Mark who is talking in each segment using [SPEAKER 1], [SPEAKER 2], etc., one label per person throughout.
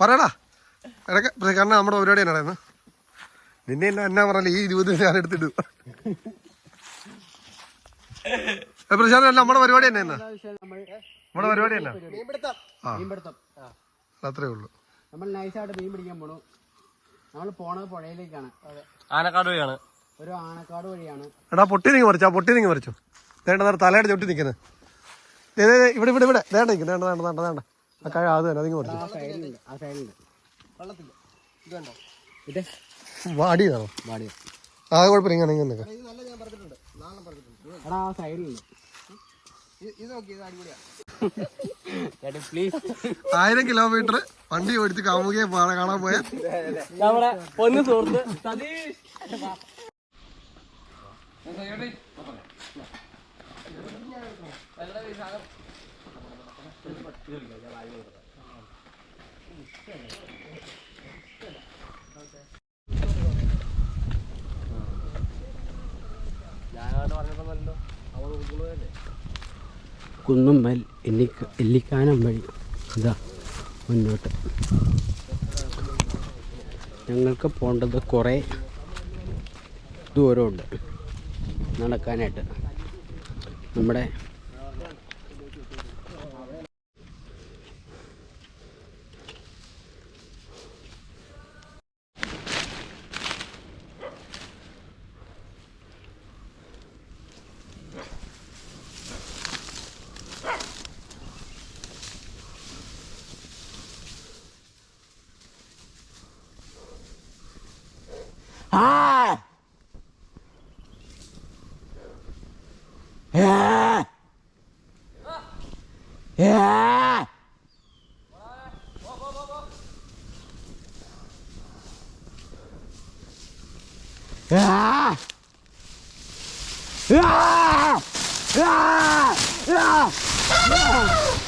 [SPEAKER 1] പറയടാ. ഇടയ്ക്ക് കാരണം നമ്മുടെ പരിപാടി എന്നാ ഇന്ന്? നിന്നെ എന്നാ എന്നാ പറഞ്ഞാലും ഈ ഇരുപത് ഞാൻ എടുത്തിട്ടു. പ്രശാന്ത് അല്ല നമ്മുടെ പരിപാടി തന്നെ എന്നാ നമ്മുടെ പരിപാടി
[SPEAKER 2] മീൻപിടുത്തം.
[SPEAKER 1] അത്രേ ഉള്ളൂ.
[SPEAKER 2] നമ്മൾ നൈസായിട്ട് മീൻ പിടിക്കാൻ പോണു. നമ്മൾ പോണത് പുഴയിലേക്കാണ്.
[SPEAKER 3] ആനക്കാട് വഴിയാണ്.
[SPEAKER 2] ഒരു ആനക്കാട് വഴിയാണ്.
[SPEAKER 1] എടാ പൊട്ടി നീങ്ങി മറിച്ചു ആ പൊട്ടി നീങ്ങി മറിച്ചു. നേരം തലയുടെ ചുട്ടി നിൽക്കുന്നത് ഇവിടെ ഇവിടെ ഇവിടെ. വേണ്ട നിൽക്കുന്നു വേണ്ട വേണ്ട വേണ്ട വേണ്ട ആ കഴി അത് തന്നെ അതിങ്ങ് മറിച്ചു
[SPEAKER 2] ആ
[SPEAKER 1] വാടിയതാണോ കുഴപ്പമില്ല ഇങ്ങനെ ഇങ്ങനെ നിൽക്കാം ആയിരം കിലോമീറ്റർ വണ്ടി ഓടിച്ച് കാമുകയെ പാടെ കാണാൻ പോയ.
[SPEAKER 3] നമ്മുടെ പൊന്നു സുഹൃത്ത് സതീഷ്. പറഞ്ഞിട്ടൊന്നല്ലോ അവൾ ഉൾക്കൊള്ളുകയല്ലേ
[SPEAKER 2] കുന്നുമ്മൽ എല്ലിക്ക എല്ലിക്കാനം വഴി ഇതാ മുന്നോട്ട്. ഞങ്ങൾക്ക് പോകേണ്ടത് കുറേ ദൂരമുണ്ട് നടക്കാനായിട്ട്. നമ്മുടെ ആ ആ ആ ആ ആ ആ ആ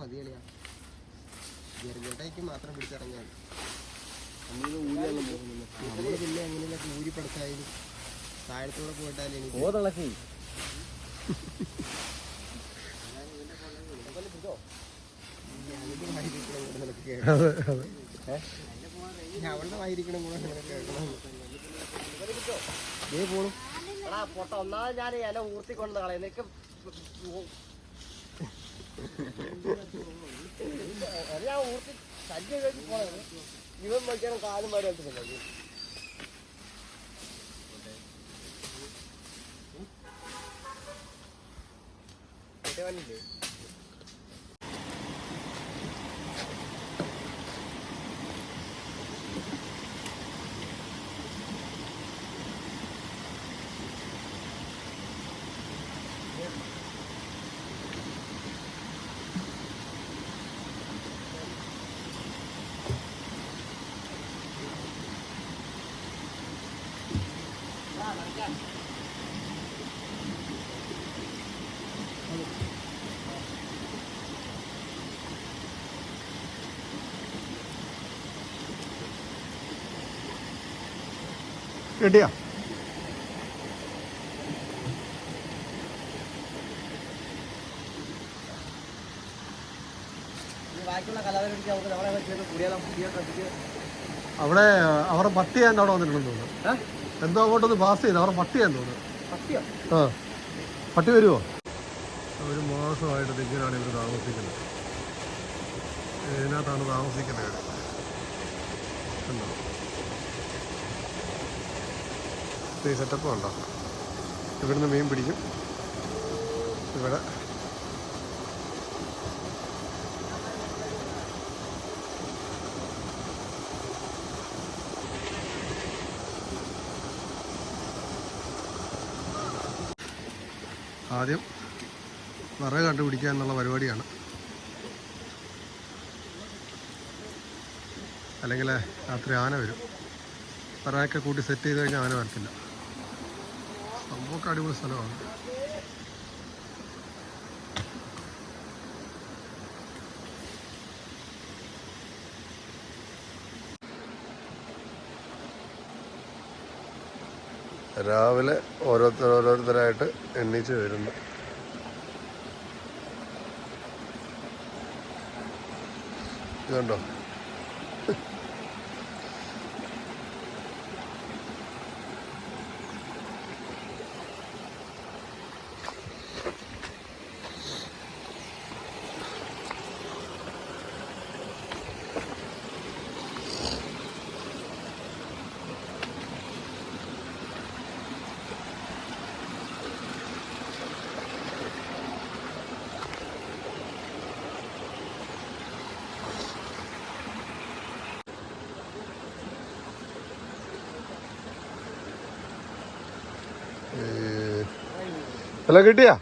[SPEAKER 3] അത് മതിയളിയാ. ചെറുകേട്ടയ്ക്ക് മാത്രം പിടിച്ചിറങ്ങിയാൽ നമ്മൾ പിന്നെ. എങ്ങനെയൊക്കെ ഊരി പഠിച്ചായാലും താഴത്തൂടെ പോയിട്ടാലും എനിക്ക്
[SPEAKER 2] ഓതളക്കി.
[SPEAKER 3] അവളുടെ വായിരിക്കണം കൂടെ കേൾക്കണം. ദേ പോണു.
[SPEAKER 4] പൊട്ട ഒന്നാമത് ഞാൻ ഇല ഊർത്തിക്കൊണ്ട് കളയാം. നിനക്ക് അത് ഊർത്തി ശല്യം കഴിഞ്ഞ് പോണത് ഇവൻ വയ്ക്കണം കാലും വരെ എടുത്തിട്ടുണ്ട് വന്നില്ലേ ശ്രദ്ധിക്കുക
[SPEAKER 1] അവിടെ അവരുടെ പട്ടി ചെയ്യാൻ അവിടെ വന്നിട്ടുണ്ടെന്ന് തോന്നുന്നു. എന്തോ അങ്ങോട്ടൊന്ന് പാസ് ചെയ്ത് അവരുടെ പട്ടി എന്ന് തോന്നുന്നു. ആ. പട്ടി വരുമോ ഒരു മാസമായിട്ട് ദിക്കിനാണ് ഇവർ താമസിക്കുന്നത്. ഇതിനകത്താണ് താമസിക്കുന്നത്. എന്താ കണ്ടോ? ഈ സെറ്റപ്പ് ഉണ്ടോ? ഇവിടുന്ന് മീൻ പിടിക്കും. ഇവിടെ. ആദ്യം വിറക് കണ്ടുപിടിക്കുക എന്നുള്ള പരിപാടിയാണ്. അല്ലെങ്കിൽ രാത്രി ആന വരും. വിറകൊക്കെ കൂട്ടി സെറ്റ് ചെയ്ത് കഴിഞ്ഞാൽ ആന വരത്തില്ല. സംഭവമൊക്കെ അടിപൊളി സ്ഥലമാണ്. രാവിലെ ഓരോരുത്തർ ഓരോരുത്തരായിട്ട് എണ്ണീച്ച് വരുന്നു. ഇതുണ്ടോ? എല്ലാം കിട്ടിയാ?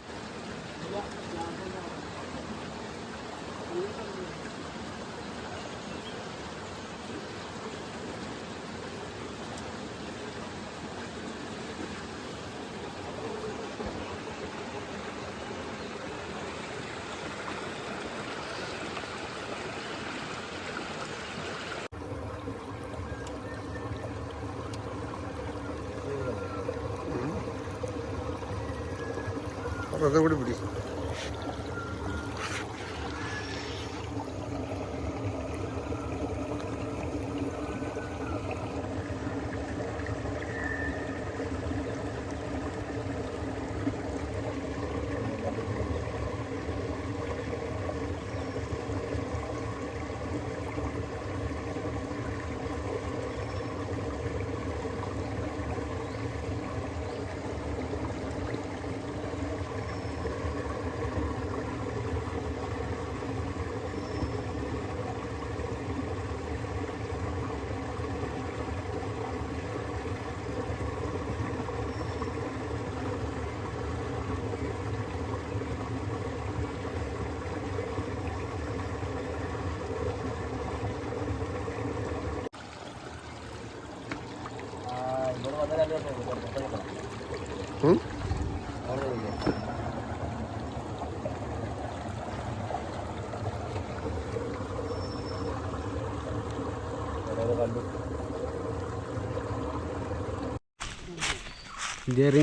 [SPEAKER 1] അതൊക്കെ കൂടി പിടി
[SPEAKER 2] ജെറിൻ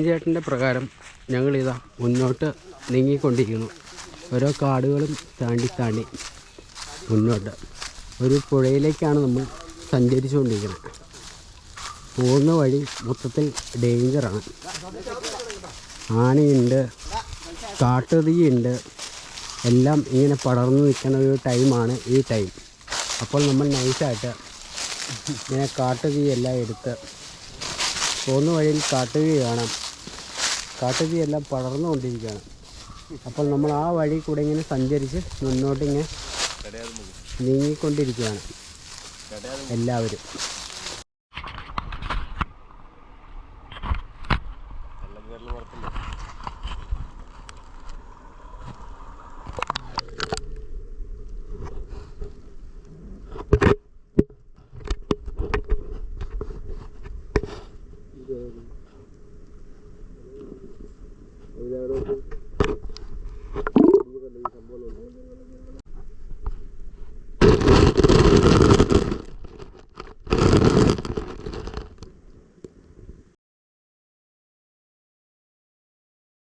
[SPEAKER 2] ചേട്ടന്റെ പ്രകാരം ഞങ്ങളിതാ മുന്നോട്ട് നീങ്ങിക്കൊണ്ടിരിക്കുന്നു. ഓരോ കാടുകളും താണ്ടി താണ്ടി മുന്നോട്ട്. ഒരു പുഴയിലേക്കാണ് നമ്മൾ സഞ്ചരിച്ചുകൊണ്ടിരിക്കുന്നത്. പോകുന്ന വഴി മൊത്തത്തിൽ ഡേഞ്ചറാണ്. ആനയുണ്ട് കാട്ടുതീയുണ്ട്. എല്ലാം ഇങ്ങനെ പടർന്നു നിൽക്കുന്ന ഒരു ടൈമാണ് ഈ ടൈം അപ്പോൾ നമ്മൾ നൈസായിട്ട് ഇങ്ങനെ കാട്ടുതീയെല്ലാം എടുത്ത് പോകുന്ന വഴിയിൽ കാട്ടുതീ കാണാം. കാട്ടുതീയെല്ലാം പടർന്നുകൊണ്ടിരിക്കുകയാണ്. അപ്പോൾ നമ്മൾ ആ വഴി കൂടെ ഇങ്ങനെ സഞ്ചരിച്ച് മുന്നോട്ടിങ്ങനെ നീങ്ങിക്കൊണ്ടിരിക്കുകയാണ്. എല്ലാവരും.